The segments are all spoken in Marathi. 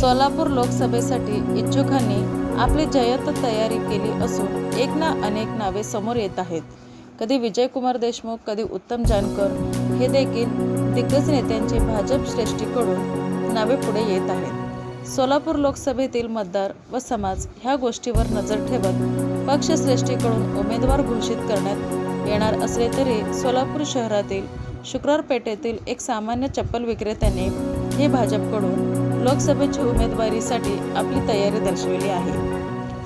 सोलापूर लोकसभेसाठी इच्छुकांनी आपली जयत तयारी केली असून एक ना अनेक नावे समोर येत आहेत. कधी विजयकुमार देशमुख कधी उत्तम जानकर हे देखील दिग्गज नेत्यांची भाजप श्रेष्ठीकडून नावे पुढे येत आहेत. सोलापूर लोकसभेतील मतदार व समाज ह्या गोष्टीवर नजर ठेवत पक्षश्रेष्ठीकडून उमेदवार घोषित करण्यात येणार असले तरी सोलापूर शहरातील शुक्रवार पेठेतील एक सामान्य चप्पल विक्रेत्याने हे भाजपकडून लोकसभेच्या उमेदवारीसाठी आपली तयारी दर्शविली आहे.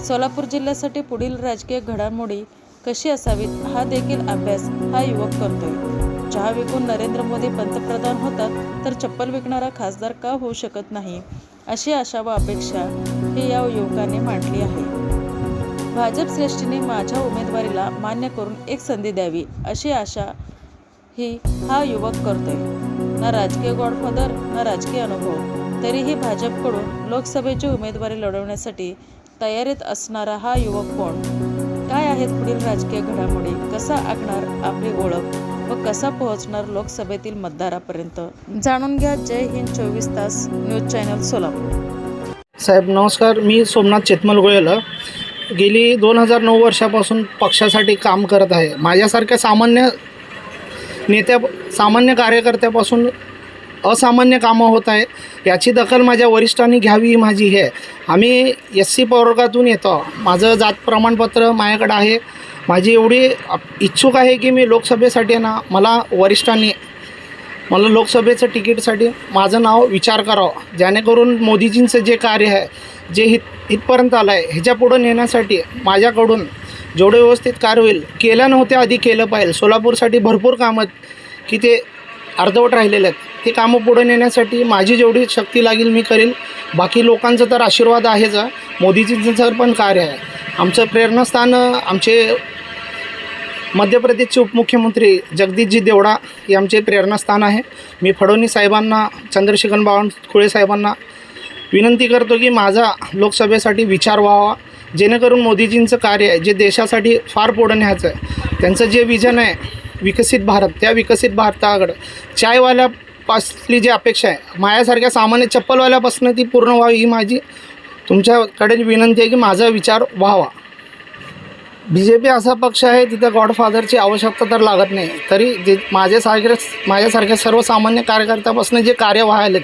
सोलापूर जिल्ह्यासाठी पुढील राजकीय घडामोडी कशी असावीत हा देखील अभ्यास हा युवक करतोय. चहा विकून नरेंद्र मोदी पंतप्रधान होतात तर चप्पल विकणारा खासदार का होऊ शकत नाही? अशी आशा व अपेक्षा ही या युवकाने मांडली आहे. भाजप श्रेष्ठीने माझ्या उमेदवारीला मान्य करून एक संधी द्यावी अशी आशा ही हा युवक करतोय. ना राजकीय गॉडफादर ना राजकीय अनुभव. तरीही भाजपकडून लोकसभेची उमेदवारी लढवण्यासाठी तयारीत असणारा हा युवक कोण? काय आहेत पुढील राजकीय घडामोडी? कसा आखणार आपली ओळख? व कसा पोहोचणार लोकसभेतील मतदारापर्यंत? जाणून घ्या जय हिंद चोवीस तास न्यूज चॅनल सोलापूर. साहेब नमस्कार. मी सोमनाथ चेतमल गोयल गेली दोन हजार नऊ वर्षापासून पक्षासाठी काम करत आहे. माझ्यासारख्या सामान्य नेत्या सामान्य कार्यकर्त्यापासून असामान्य कामं होत आहे याची दखल माझ्या वरिष्ठांनी घ्यावी ही माझी हे. आम्ही एस सी प्रवर्गातून येतो. माझं जात प्रमाणपत्र माझ्याकडं आहे. माझी एवढी इच्छुक आहे की मी लोकसभेसाठी आहे ना मला वरिष्ठांनी मला लोकसभेचं तिकीटसाठी माझं नाव विचार करावं. जेणेकरून मोदीजींचं जे कार्य आहे जे हित इथपर्यंत आलं आहे ह्याच्या पुढं नेण्यासाठी माझ्याकडून जेवढं व्यवस्थित कार्य होईल केलं नव्हते आधी केलं पाहिजे. सोलापूरसाठी भरपूर कामं की ते अर्धवट राहिलेले आहेत. ते कामं पुढे नेण्यासाठी माझी जेवढी शक्ती लागेल मी करेल. बाकी लोकांचं तर आशीर्वाद आहेच आहे. मोदीजींचं पण कार्य आहे. आमचं प्रेरणास्थान आमचे मध्य प्रदेशचे उपमुख्यमंत्री जगदीशजी देवडा हे आमचे प्रेरणास्थान आहे. मी फडणवीस साहेबांना चंद्रशेखर बावनकुळे साहेबांना विनंती करतो की माझा लोकसभेसाठी विचार व्हावा. जेणेकरून मोदीजींचं कार्य आहे जे देशासाठी फार पुढं न्यायचं आहे. त्यांचं जे विजन आहे विकसित भारत त्या विकसित भारताकडं पासली जी अपेक्षा आहे. माझ्यासारख्या सामान्य चप्पलवाल्यापासून ती पूर्ण व्हावी ही माझी तुमच्याकडे विनंती आहे की माझा विचार व्हावा. बी जे पी असा पक्ष आहे तिथं गॉडफादरची आवश्यकता तर लागत नाही. तरी जे माझ्यासारख्या माझ्यासारख्या सर्वसामान्य कार्यकर्त्यापासून जे कार्य व्हायलेत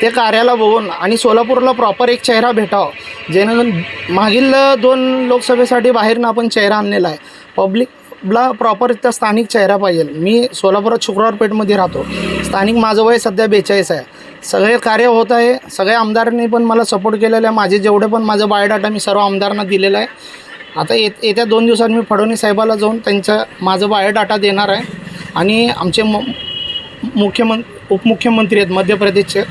ते कार्याला बघून आणि सोलापूरला प्रॉपर एक चेहरा भेटावा. जेणेकरून मागील दोन लोकसभेसाठी बाहेरनं आपण चेहरा आणलेला आहे. पब्लिक ला प्रॉपर इथं स्थानिक चेहरा पाहिजे. मी सोलापुरात शुक्रवार पेठमध्ये राहतो. स्थानिक माझं वय सध्या बेचाळीस आहे. सगळे कार्य होत आहे. सगळ्या आमदारांनी पण मला सपोर्ट केलेला आहे. माझे जेवढे पण माझं बायोडाटा मी सर्व आमदारांना दिलेला आहे. आता येत येत्या दोन दिवसात मी फडणवीस साहेबाला जाऊन त्यांचं माझं बायोडाटा देणार आहे. आणि आमचे म मुख्यमं उपमुख्यमंत्री आहेत मध्य प्रदेशचे.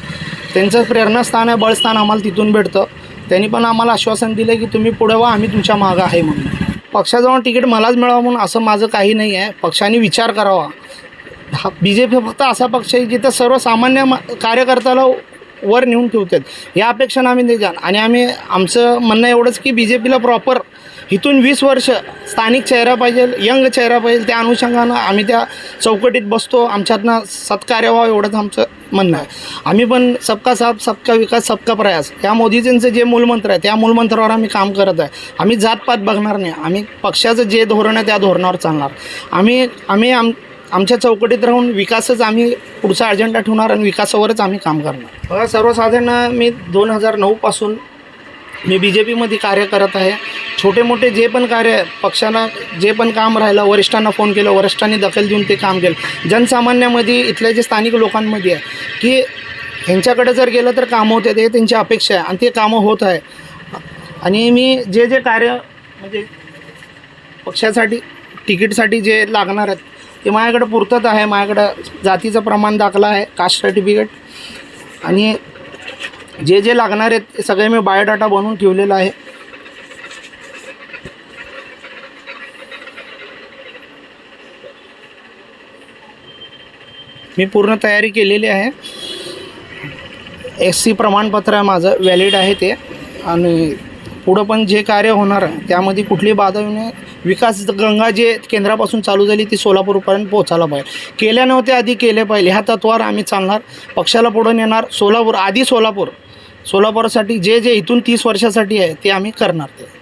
त्यांचं प्रेरणास्थान आहे बळस्थान आम्हाला तिथून भेटतं. त्यांनी पण आम्हाला आश्वासन दिलं की तुम्ही पुढे व्हा आम्ही तुमच्या मागं आहे म्हणून. पक्षाजवळ तिकीट मलाच मिळावं म्हणून असं माझं काही नाही आहे. पक्षाने विचार करावा. हा बी जे पी फक्त असा पक्ष आहे की सर्वसामान्य कार्यकर्त्याला वर नेऊन ठेवतात. या अपेक्षा आम्ही देजान आणि आम्ही आमचं म्हणणं एवढंच की बी जे पीला प्रॉपर इथून वीस वर्ष स्थानिक चेहरा पाहिजे यंग चेहरा पाहिजे त्या अनुषंगानं आम्ही त्या चौकटीत बसतो. आमच्यातनं सत्कार्य व्हावं एवढंच आमचं म्हणणं आहे. आम्ही पण सबका साथ सबका विकास सबका प्रयास. या मोदीजींचं जे मूलमंत्र आहे त्या मूलमंत्रावर आम्ही काम करत आहे. आम्ही जातपात बघणार नाही. आम्ही पक्षाचं जे धोरण आहे त्या धोरणावर चालणार. आम्ही आम्ही आम आमच्या चौकटीत राहून विकासच आम्ही पुढचा अजेंडा ठेवणार आणि विकासावरच आम्ही काम करणार. बघा सर्वसाधारण मी दोन हजार नऊपासून मी बी जे पीमध्ये कार्य करत आहे. छोटे मोठे जे पण कार्य पक्षानं जे पण काम राहिलं वरिष्ठांना फोन केलं वरिष्ठांनी दखल देऊन ते काम केलं. जनसामान्यामध्ये इथल्या जे स्थानिक लोकांमध्ये आहे की ह्यांच्याकडे जर गेलं तर कामं होते ते त्यांची अपेक्षा आहे आणि ते कामं होत आहे. आणि मी जे जे कार्य म्हणजे पक्षासाठी तिकीटसाठी जे लागणार आहेत ते माझ्याकडं पुरतंच आहे. माझ्याकडं जातीचं प्रमाण दाखला आहे. Caste certificate. आणि जे जे लागणार आहेत ते सगळे मी बायोडाटा बनवून ठेवलेला आहे. मी पूर्ण तयारी केलेली आहे. एस सी प्रमाणपत्र आहे माझं व्हॅलिड आहे ते. आणि पुढं पण जे कार्य होणार आहे त्यामध्ये कुठली बाधा येऊन विकास गंगा जे केंद्रापासून चालू झाली ती सोलापूरपर्यंत पोहोचायला पाहिजे. केल्या नव्हत्या आधी केले पाहिजे. ह्या तत्वावर आम्ही चालणार. पक्षाला पुढं नेणार. सोलापूर आधी सोलापूर. सोलापूरसाठी जे जे इथून तीस वर्षासाठी आहे ते आम्ही करणार ते.